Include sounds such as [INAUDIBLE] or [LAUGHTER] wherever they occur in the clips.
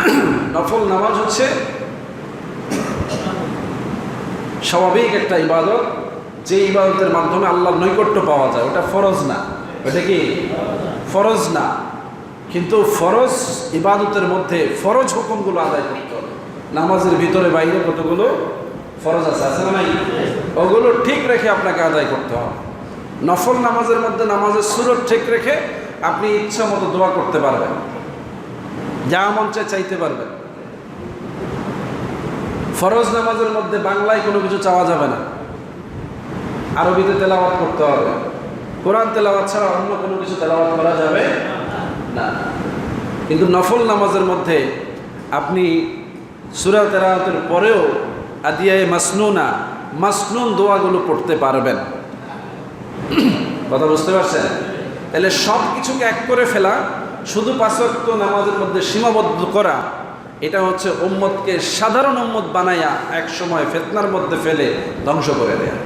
[CLEARS THROAT] নফল নামাজ হচ্ছে স্বাভাবিক একটা ইবাদত, যে ইবাদতের মাধ্যমে আল্লাহর নৈকট্য পাওয়া যায়। ওটা ফরজ না। ওটা কি? ফরজ না। কিন্তু ফরজ ইবাদতের মধ্যে ফরজ হুকুমগুলো আদায় করতে হবে। নামাজের ভিতরে বাইরে কতগুলো ফরজ আছে? আছে না নাই? ওগুলো ঠিক রেখে আপনাকে আদায় করতে হবে। নফল নামাজের মধ্যে নামাজের সুরত ঠিক রেখে আপনি ইচ্ছা মতো দোয়া করতে পারবেন। যা মন চায় চাইতে পারবেন ফরজ নামাজের মধ্যে বাংলায় কোনো কিছু চাওয়া যাবে না। আরবিতে তেলাওয়াত করতে হবে। কোরআন তেলাওয়াত ছাড়া অন্য কোনো কিছু তেলাওয়াত করা যাবে না। কিন্তু নফল নামাজের মধ্যে আপনি সুরা তেলাওয়াতের পরেও আদিয়ায় মাসনুনা, মাসনুন দোয়াগুলো পড়তে পারবেন। কথা বুঝতে পারছেন? তাহলে সব কিছুকে এক করে ফেলা শুধু পাঁচক্ত নামাজের মধ্যে সীমাবদ্ধ করা, এটা হচ্ছে উম্মতকে সাধারণ উম্মত বানাইয়া এক সময় ফেতনার মধ্যে ফেলে ধ্বংস করে দেয়া।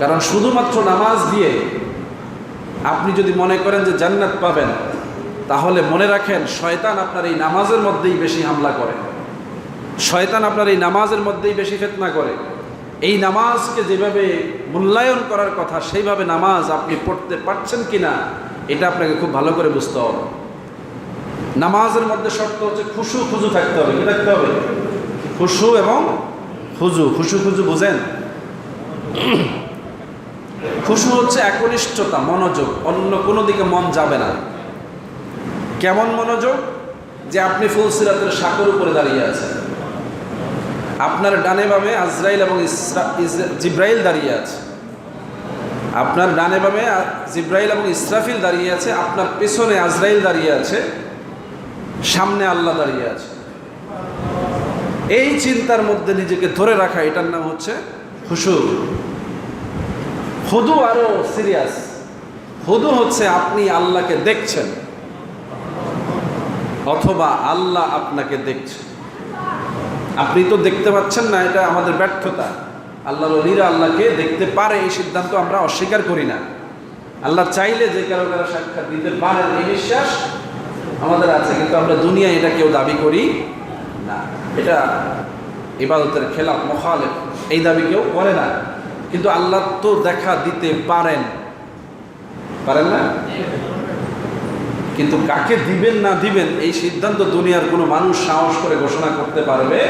কারণ শুধুমাত্র নামাজ দিয়ে আপনি যদি মনে করেন যে জান্নাত পাবেন, তাহলে মনে রাখেন শয়তান আপনার এই নামাজের মধ্যেই বেশি হামলা করে। শয়তান আপনার এই নামাজের মধ্যেই বেশি ফেতনা করে। এই নামাজকে যেভাবে মূল্যায়ন করার কথা, সেইভাবে নামাজ আপনি পড়তে পারছেন কি না এটা আপনাকে খুব ভালো করে বুঝতে হবে। নামাজের মধ্যে শর্ত হচ্ছে খুশু, খুজু থাকতে হবে। কি থাকতে হবে? খুশু এবং খুজু। খুশু, খুজু বুঝেন? খুশু হচ্ছে একনিষ্ঠতা, মনোযোগ। অন্য কোনো দিকে মন যাবে না। কেমন মনোযোগ? যে আপনি ফুলসিরাতের সাঁকোর উপরে দাঁড়িয়ে আছেন। আপনার ডানে বামে আজরাইল এবং ইসরা- ইস- জিব্রাইল দাঁড়িয়ে আছে। আপনার ডানে বামে জিব্রাইল এবং ইসরাফিল দাঁড়িয়ে আছে, আপনার পেছনে আজরাইল দাঁড়িয়ে আছে, সামনে আল্লাহ দাঁড়িয়ে আছে। এই চিন্তার মধ্যে নিজেকে ধরে রাখা, এটার নাম হচ্ছে খুশু হুদু আরও সিরিয়াস। হুদু হচ্ছে আপনি আল্লাহকে দেখছেন, অথবা আল্লাহ আপনাকে দেখছেন আপনি তো দেখতে পাচ্ছেন না, এটা আমাদের ব্যর্থতা। আল্লাহর অলিরা আল্লাহকে দেখতে পারে এই সিদ্ধান্ত আমরা অস্বীকার করি না। আল্লাহ চাইলে যে কারও কারও সাক্ষাৎ দিতে পারেন, এই বিশ্বাস আমাদের আছে, কিন্তু আমরা দুনিয়ায় এটা কেউ দাবি করি না। এটা ইবাদতের খেলাফ, মখালেফ, এই দাবি কেউ করে না। কিন্তু আল্লাহ তো দেখা দিতে পারেন। পারেন না? কিন্তু কাকে দিবেন না দিবেন, এই সিদ্ধান্ত দুনিয়ার কোনো মানুষ সাহস করে ঘোষণা করতে পারবে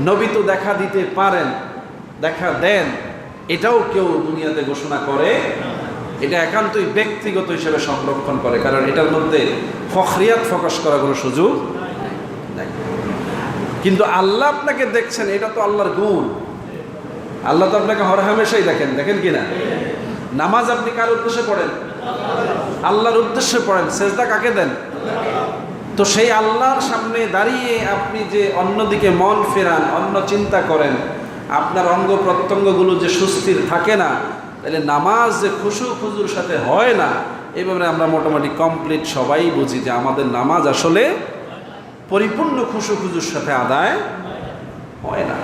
নবী তো দেখা দিতে পারেন। দেখা দেন, এটাও কেউ দুনিয়াতে ঘোষণা করে। এটা একান্তই ব্যক্তিগত হিসেবে সংরক্ষণ করে, কারণ এটার মধ্যে ফখরিয়াত ফকাশ করার কোনো সুযোগ কিন্তু আল্লাহ আপনাকে দেখছেন, এটা তো আল্লাহর গুণ। আল্লাহ তো আপনাকে হরহামেশাই দেখেন দেখেন কি না? নামাজ আপনি কার উদ্দেশ্যে পড়েন? আল্লাহর উদ্দেশ্যে পড়েন। সেজদা কাকে দেন? তো সেই আল্লাহর সামনে দাঁড়িয়ে আপনি যে অন্যদিকে মন ফেরান, অন্য চিন্তা করেন আপনার অঙ্গ প্রত্যঙ্গগুলো যে সুস্থির থাকে না, তাহলে নামাজ যে খুশু খুজুর সাথে হয় না, এই ব্যাপারে আমরা মোটামুটি কমপ্লিট সবাই বুঝি যে আমাদের নামাজ আসলে পরিপূর্ণ খুশু খুজুর সাথে আদায় হয় না।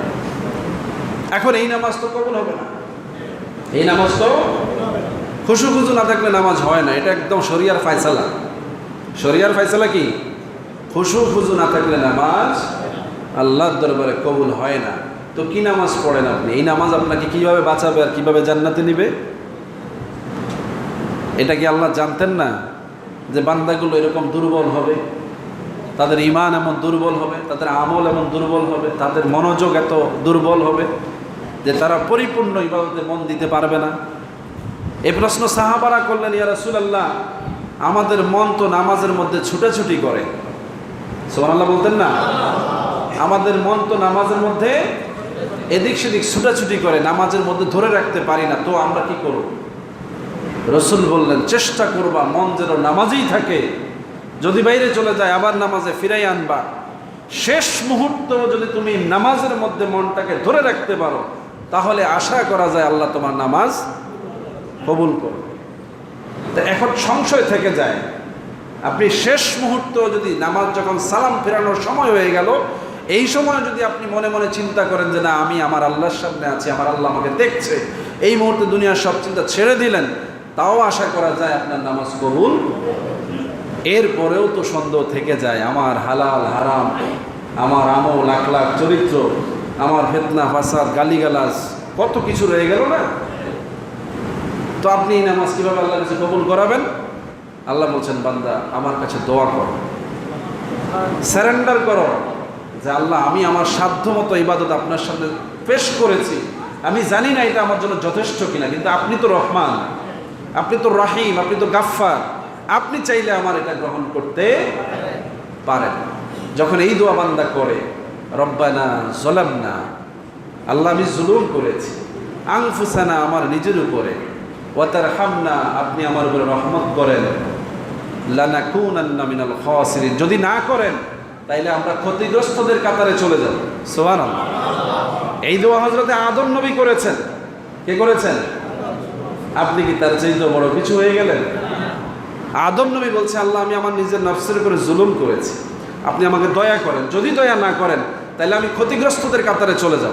এখন এই নামাজ তো কবুল হবে না। এই নামাজ তো খুশু খুজু না থাকলে নামাজ হয় না, এটা একদম শরিয়ার ফায়সালা। শরিয়ার ফায়সালা কি? খুশু খুজু না থাকলে নামাজ আল্লাহর দরবারে কবুল হয় না। তো কি নামাজ পড়েন আপনি? এই নামাজ আপনাকে কীভাবে বাঁচাবে আর কীভাবে জান্নাতে নিবে? এটা কি আল্লাহ জানতেন না যে বান্দাগুলো এরকম দুর্বল হবে? তাদের ইমান এমন দুর্বল হবে, তাদের আমল এমন দুর্বল হবে, তাদের মনোযোগ এত দুর্বল হবে যে তারা পরিপূর্ণ ইবাদতে মন দিতে পারবে না? এ প্রশ্ন সাহাবারা করলেন, ইয়া রাসূলুল্লাহ, আমাদের মন তো নামাজের মধ্যে ছুটাছুটি করে। সুবহানাল্লাহ বলতেন না? আমাদের মন তো নামাজের মধ্যে এদিক সেদিক ছুটাছুটি করে নামাজের মধ্যে ধরে রাখতে পারি না, তো আমরা কি করব? রসুল বললেন, চেষ্টা করবা, মন যেন নামাজেই থাকে। যদি বাইরে চলে যায়, আবার নামাজে ফিরাই আনবা। শেষ মুহূর্ত যদি তুমি নামাজের মধ্যে মনটাকে ধরে রাখতে পারো, তাহলে আশা করা যায় আল্লাহ তোমার নামাজ কবুল করবে। তা এখন সংশয় থেকে যায়। আপনি শেষ মুহূর্ত যদি নামাজ যখন সালাম ফেরানোর সময় হয়ে গেল এই সময় যদি আপনি মনে মনে চিন্তা করেন যে না, আমি আমার আল্লাহর সামনে আছি, আমার আল্লাহ আমাকে দেখছে, এই মুহূর্তে দুনিয়ার সব চিন্তা ছেড়ে দিলেন, তাও আশা করা যায় আপনার নামাজ কবুল এরপরেও তো সন্দেহ থেকে যায়, আমার হালাল, হারাম, আমার আমল লাখ লাখ চরিত্র, আমার ফেতনা, ফাসাদ, গালিগালাজ, কত কিছু রয়ে গেল না? তো আপনি এই নামাজ কীভাবে আল্লাহর কাছে কবুল করাবেন? আল্লাহ বলছেন, বান্দা, আমার কাছে দোয়া করো স্যারেন্ডার করো। যে আল্লাহ, আমি আমার সাধ্য মতো ইবাদত আপনার সামনে পেশ করেছি। আমি জানি না এটা আমার জন্য যথেষ্ট কিনা, কিন্তু আপনি তো রহমান, আপনি তো রহিম, আপনি তো গাফফার। আপনি চাইলে আমার এটা গ্রহণ করতে পারেন। যখন এই দোয়া বান্দা করে, রব্বানা জলাম না আল্লাহ আমি জুলুম করেছি আংফুসানা আমার নিজের উপরে ওয়াতার হামনা আপনি আমার উপরে রহমত করেন, লানাকুনান্না মিনাল খাসিরিন। যদি না করেন তাইলে আমরা ক্ষতিগ্রস্তদের কাতারে চলে যাব। সুবহানাল্লাহ। এই দোয়া হযরতে আদম নবী করেছেন। কে করেছেন? আপনি কি তার চাইতে বড় কিছু হয়ে গেলেন? আদম নবী বলছে, আল্লাহ, আমি আমার নিজের নফসের উপরে জুলুম করেছি। আপনি আমাকে দয়া করেন। যদি দয়া না করেন তাহলে আমি ক্ষতিগ্রস্তদের কাতারে চলে যাব।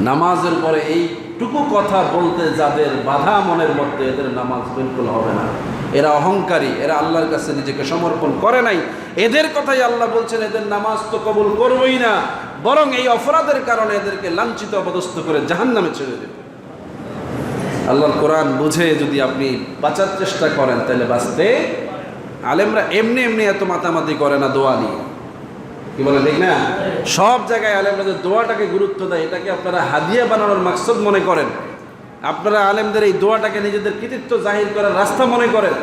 নামাজের পরে এইটুকু কথা বলতে যাদের বাধা মনের মধ্যে, এদের নামাজ বিলকুল হবে না। এরা অহংকারী, এরা আল্লাহর কাছে নিজেকে সমর্পণ করে নাই। এদের কথাই আল্লাহ বলছেন, এদের নামাজ তো কবুল করবই না, বরং এই অপরাধের কারণে এদেরকে লাঞ্ছিত, অপদস্থ করে জাহান নামে ছেড়ে দেবে। আল্লাহর কোরআন বুঝে যদি আপনি বাঁচার চেষ্টা করেন, তাহলে বাঁচতে আলেমরা এমনি এমনি এত মাতামাতি করে না দোয়া নিয়ে। কি বলে, ঠিক না? সব জায়গায় আলেমরা যে দোয়াটাকে গুরুত্ব দেয়, এটাকে আপনারা হাদিয়া বানানোর মাকসদ মনে করেন। আপনারা আলেমদের এই দোয়াটাকে নিজেদের কৃতিত্ব জাহির করার রাস্তা মনে করেন।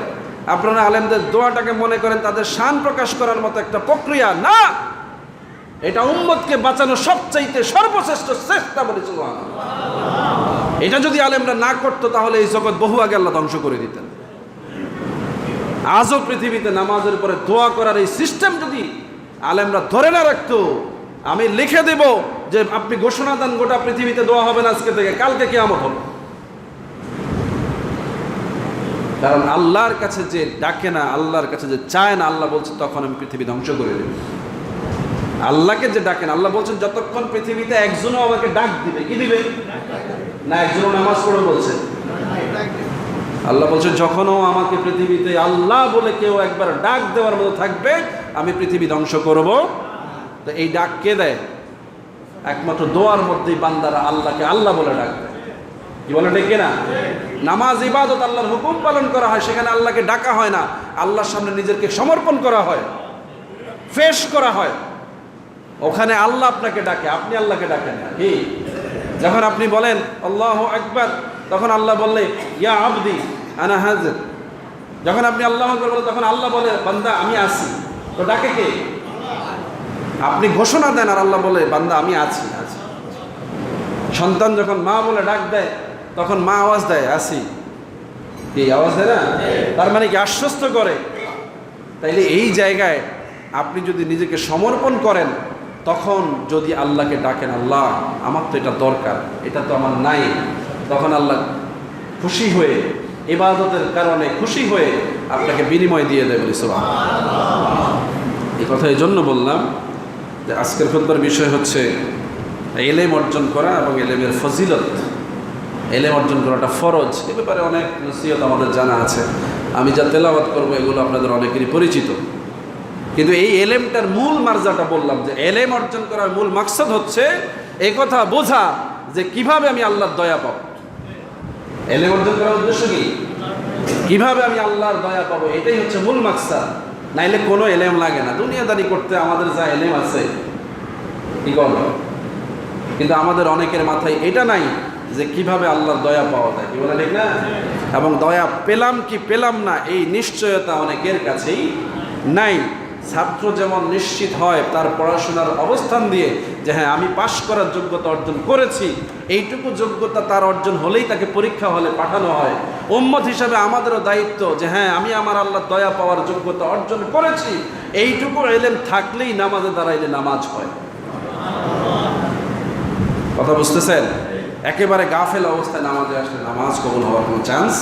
আপনারা আলেমদের দোয়াটাকে মনে করেন, তাদের শান প্রকাশ করার মতো একটা প্রক্রিয়া না। এটা উম্মতকে বাঁচানো সবচাইতে সর্বশ্রেষ্ঠ চেষ্টা বলেছিল এটা যদি আলেমরা না করতো, তাহলে এই জগৎ বহু আগে আল্লাহ ধ্বংস করে দিতেন। আজও পৃথিবীতে নামাজের পরে দোয়া করার এই সিস্টেম যদি আলেমরা ধরে না রাখতো, আমি লিখে দেব যে আপনি ঘোষণা দেন গোটা পৃথিবীতে দোয়া হবে না আজকে থেকে, কালকে কেয়ামত হবে। কারণ আল্লাহর কাছে যে ডাকে না, আল্লাহর কাছে যে চায় না, আল্লাহ বলছে, তখন আমি পৃথিবী ধ্বংস করে দেব। আল্লাহকে যে ডাকেন আল্লাহ বলছেন, যতক্ষণ পৃথিবীতে একজনও আমাকে ডাক দিবে, কি দিবে? না, একজনও নামাজ পড়ে বলছে। আল্লাহ বলছে যখনও আমাকে পৃথিবীতে আল্লাহ বলে কেউ একবার ডাক দেওয়ার মতো থাকবে, আমি পৃথিবী ধ্বংস করব। তো এই ডাক কে দেয়? একমাত্র দোয়ার মধ্যেই বান্দারা আল্লাহকে আল্লাহ বলে ডাক দেয়। কি বলে ডেকে না নামাজ, ইবাদত, আল্লাহর হুকুম পালন করা হয়, সেখানে আল্লাহকে ডাকা হয় না। আল্লাহর সামনে নিজেকে সমর্পণ করা হয় ফেস করা হয়। ওখানে আল্লাহ আপনাকে ডাকে, আপনি আল্লাহকে ডাকেন কি? যখন আপনি বলেন, আল্লাহ একবার তখন আল্লাহ বললে, ইয়া আবদি, আনা হাজির। যখন আপনি আল্লাহ বলেন, তখন আল্লাহ বলে, বান্দা, আমি আছি। তো ডাকে কে? আপনি ঘোষণা দেন আর আল্লাহ বলে, বান্দা, আমি আছি আছি। সন্তান যখন মা বলে ডাক দেয় তখন মা আওয়াজ দেয়, আসি। এই আওয়াজ দেয় না? তার মানে কি আশ্বস্ত করে? তাইলে এই জায়গায় আপনি যদি নিজেকে সমর্পণ করেন, তখন যদি আল্লাহকে ডাকেন, আল্লাহ, আমার তো এটা দরকার, এটা তো আমার নাই। তখন আল্লাহ খুশি হয়ে, ইবাদতের কারণে খুশি হয়ে আপনাকে বিনিময় দিয়ে দেবে সুবাহ এই কথা এই জন্য বললাম যে আজকের খুদ্বার বিষয় হচ্ছে এলেম অর্জন করা এবং এলেমের ফজিলত। এলেম অর্জন করাটা ফরজ, এ ব্যাপারে অনেক নসিহত আমাদের জানা আছে। আমি যা তেলাওয়াত করব এগুলো আপনাদের অনেকেরই পরিচিত। কিন্তু এই এলেমটার মূল মার্জাটা বললাম যে এলেম অর্জন করার মূল মাকসদ হচ্ছে কথা বোঝা যে কীভাবে আমি আল্লাহর দয়া পাবো। এলেম অর্জন করার উদ্দেশ্য কি? কীভাবে আমি আল্লাহর দয়া পাবো, এটাই হচ্ছে মূল মাকসাদ। নাইলে কোনো এলেম লাগে না। দুনিয়াদারি করতে আমাদের যা এলেম আছে, কি করব? কিন্তু আমাদের অনেকের মাথায় এটা নাই যে কীভাবে আল্লাহর দয়া পাওয়া যায়, কি বলে ঠিক না? এবং দয়া পেলাম কি পেলাম না, এই নিশ্চয়তা অনেকের কাছেই নাই। ছাত্র যেমন নিশ্চিত হয় তার পড়াশোনার অবস্থান দিয়ে যে হ্যাঁ আমি পাশ করার যোগ্যতা অর্জন করেছি, এইটুকু যোগ্যতা তার অর্জন হলেই তাকে পরীক্ষা হলে পাঠানো হয়। উম্মত হিসাবে আমাদেরও দায়িত্ব যে হ্যাঁ আমি আমার আল্লাহ দয়া পাওয়ার যোগ্যতা অর্জন করেছি, এইটুকু এলেম থাকলেই নামাজে দাঁড়াইলে নামাজ হয়। কথা বুঝতেছেন? একেবারে গাফেল অবস্থায় নামাজে আসলে নামাজ কবুল হওয়ার কোনো চান্স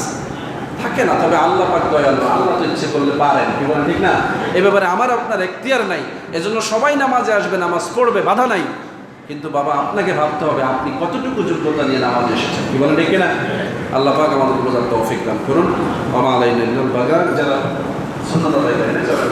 থাকে না। তবে আল্লাহ পাক দয়ালু আল্লাহ তো ইচ্ছে করলে পারেন। কি বলেন ঠিক না? এ ব্যাপারে আমার আপনার এখতিয়ার নাই। এজন্য সবাই নামাজে আসবে নামাজ পড়বে বাধা নাই। কিন্তু বাবা আপনাকে ভাবতে হবে আপনি কতটুকু যোগ্যতা নিয়ে নামাজে এসেছেন? কি বলেন ঠিক না আল্লাহ পাক আমাদের বোঝার তৌফিক দান করুন। আমা আলাইনা বাগান যারা এ যাবে,